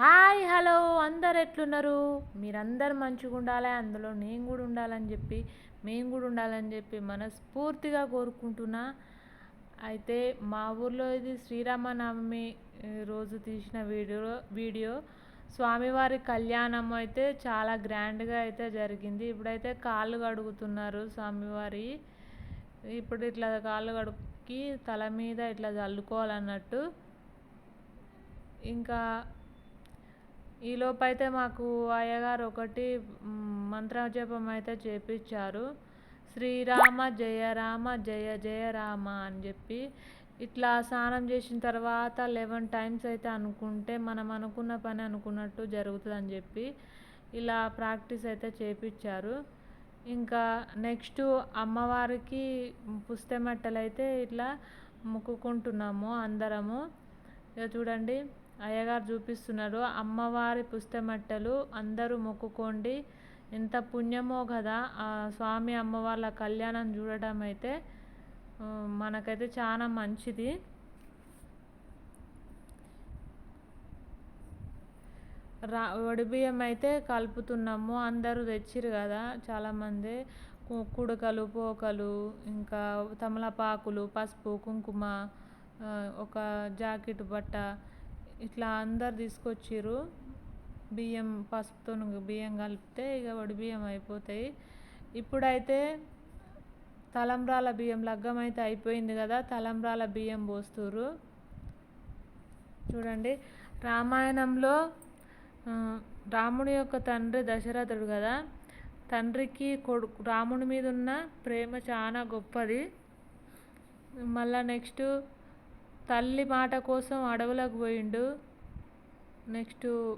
Hi hello అందరు ఎట్లున్నారు? మీరందరు మంచిగా ఉండాలి అందులో నేను కూడా ఉండాలని చెప్పి మేము కూడా ఉండాలని చెప్పి మనస్ఫూర్తిగా కోరుకుంటున్నా. అయితే మా ఊర్లో ఇది శ్రీరామనవమి రోజు తీసిన వీడియో వీడియో. స్వామివారి కళ్యాణం అయితే చాలా గ్రాండ్గా అయితే జరిగింది. ఇప్పుడైతే కాళ్ళు కడుగుతున్నారు స్వామివారి. ఇప్పుడు ఇట్లా కాళ్ళు కడుక్కి తల మీద ఇట్లా చల్లుకోవాలన్నట్టు. ఇంకా ఈలోపు అయితే మాకు అయ్యగారు ఒకటి మంత్రజపం అయితే చేపించారు శ్రీరామ జయ రామ జయ జయ రామ అని చెప్పి ఇట్లా స్నానం చేసిన తర్వాత లెవెన్ టైమ్స్ అయితే అనుకుంటే మనం అనుకున్న పని అనుకున్నట్టు జరుగుతుందని చెప్పి ఇలా ప్రాక్టీస్ అయితే చేపించారు ఇంకా నెక్స్ట్ అమ్మవారికి పుస్తెమట్టలు అయితే ఇట్లా మొక్కుకుంటున్నాము అందరము. ఇక చూడండి అయ్యగారు చూపిస్తున్నారు అమ్మవారి పుస్తమట్టలు అందరూ మొక్కుకోండి. ఎంత పుణ్యమో కదా ఆ స్వామి అమ్మవార్ల కళ్యాణం చూడడం అయితే మనకైతే చాలా మంచిది. రా వడిబియ్యం అయితే కలుపుతున్నాము అందరూ తెచ్చిరు కదా చాలామంది కుడకలు పోకలు ఇంకా తమలపాకులు పసుపు కుంకుమ ఒక జాకెట్ బట్ట ఇట్లా అందరు తీసుకొచ్చిర్రు. బియ్యం పసుపుతో బియ్యం కలిపితే ఇక వడి బియ్యం అయిపోతాయి. ఇప్పుడైతే తలంబ్రాల బియ్యం లగ్గం అయితే అయిపోయింది కదా తలంబ్రాల బియ్యం పోస్తురు చూడండి రామాయణంలో రాముడి యొక్క తండ్రి దశరథుడు కదా తండ్రికి కొడుకు రాముడి మీద ఉన్న ప్రేమ చాలా గొప్పది. మళ్ళా నెక్స్ట్ తల్లి మాట కోసం అడవులకు పోయిండు. నెక్స్ట్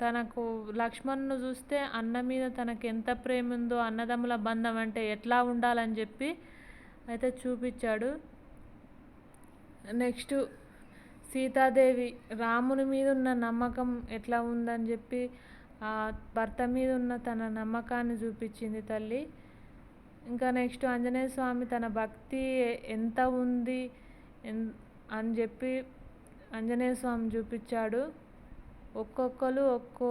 తనకు లక్ష్మణ్ను చూస్తే అన్న మీద తనకు ఎంత ప్రేమ ఉందో అన్నదమ్ముల బంధం అంటే ఎట్లా ఉండాలని చెప్పి అయితే చూపించాడు. నెక్స్ట్ సీతాదేవి రాముని మీద ఉన్న నమ్మకం ఎట్లా ఉందని చెప్పి ఆ భర్త మీద ఉన్న తన నమ్మకాన్ని చూపించింది తల్లి. ఇంకా నెక్స్ట్ ఆంజనేయ స్వామి తన భక్తి ఎంత ఉంది ఎన్- అని చెప్పి ఆంజనేయ స్వామి చూపించాడు. ఒక్కొక్కరు ఒక్కో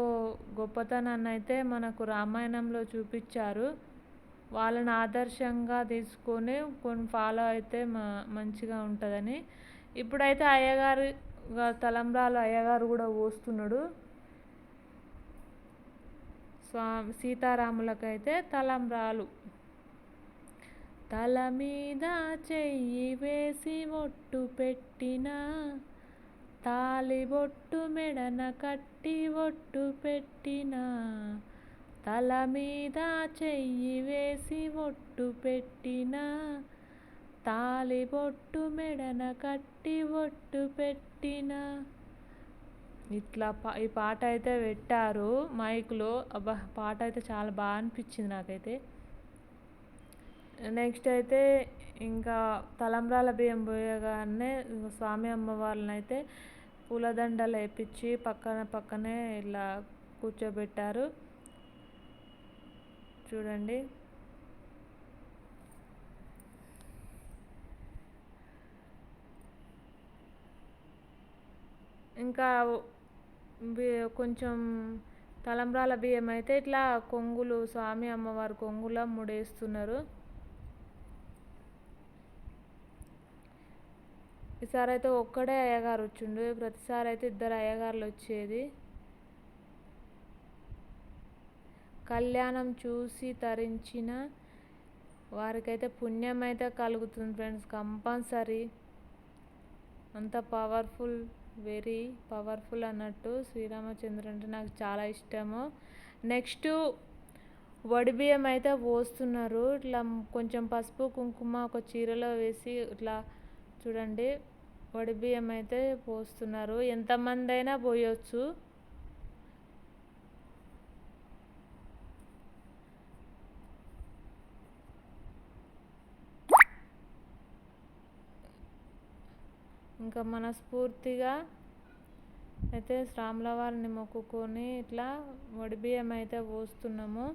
గొప్పతనాన్ని అయితే మనకు రామాయణంలో చూపించారు. వాళ్ళని ఆదర్శంగా తీసుకొని కొన్ని ఫాలో అయితే మ మంచిగా ఉంటుందని. ఇప్పుడైతే అయ్యగారు తలంబ్రాలు అయ్యగారు కూడా పోస్తున్నాడు. స్వామి సీతారాములకైతే తలంబ్రాలు. తల మీద చెయ్యి వేసి ఒట్టు పెట్టిన తాలి బొట్టు మెడన కట్టి ఒట్టు పెట్టిన తల మీద చెయ్యి వేసి ఒట్టు పెట్టిన తాలి బొట్టు మెడన కట్టి ఒట్టు పెట్టిన. ఇట్లా పా ఈ పాట అయితే పెట్టారు మైక్లో. అబ్బా పాట అయితే చాలా బాగా అనిపించింది నాకైతే. నెక్స్ట్ అయితే ఇంకా తలంబ్రాల బియ్యం పోయగానే స్వామి అమ్మవార్లను అయితే పూలదండలు వేపించి పక్కన పక్కనే ఇలా కూర్చోబెట్టారు. చూడండి. ఇంకా బి- కొంచెం తలంబ్రాల బియ్యం అయితే ఇట్లా కొంగులు స్వామి అమ్మవారి కొంగుల ముడేస్తున్నారు. ఈసారి అయితే ఒక్కడే అయ్యగారు వచ్చిండు. ప్రతిసారి అయితే ఇద్దరు అయ్యగారులు వచ్చేది. కళ్యాణం చూసి తరించిన వారికైతే పుణ్యం అయితే కలుగుతుంది ఫ్రెండ్స్. కంపల్సరీ అంత పవర్ఫుల్ వెరీ పవర్ఫుల్ అన్నట్టు శ్రీరామచంద్ర అంటే నాకు చాలా ఇష్టము. నెక్స్ట్ వడిబియ్యం అయితే పోస్తున్నారు. ఇట్లా కొంచెం పసుపు కుంకుమ ఒక చీరలో వేసి ఇట్లా చూడండి. వడిబియ్యం అయితే పోస్తున్నారు. ఎంతమంది అయినా పోయొచ్చు. ఇంకా మనస్ఫూర్తిగా అయితే శ్రామల వారిని మొక్కుకొని ఇట్లా వడిబియ్యం అయితే పోస్తున్నాము.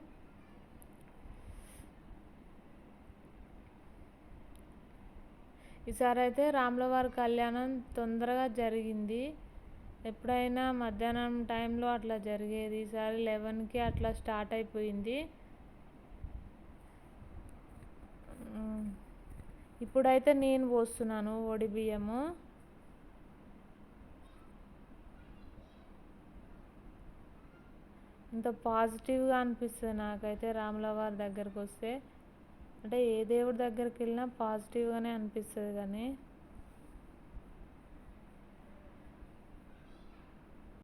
ఈసారి అయితే రాములవారి కళ్యాణం తొందరగా జరిగింది. ఎప్పుడైనా మధ్యాహ్నం టైంలో అట్లా జరిగేది. ఈసారి లెవెన్కి అట్లా స్టార్ట్ అయిపోయింది. ఇప్పుడైతే నేను పోస్తున్నాను ఒడి బియ్యము. ఇంత పాజిటివ్గా అనిపిస్తుంది నాకైతే రాములవారి దగ్గరకు వస్తే. అంటే ఏ దేవుడి దగ్గరికి వెళ్ళినా పాజిటివ్గానే అనిపిస్తుంది కానీ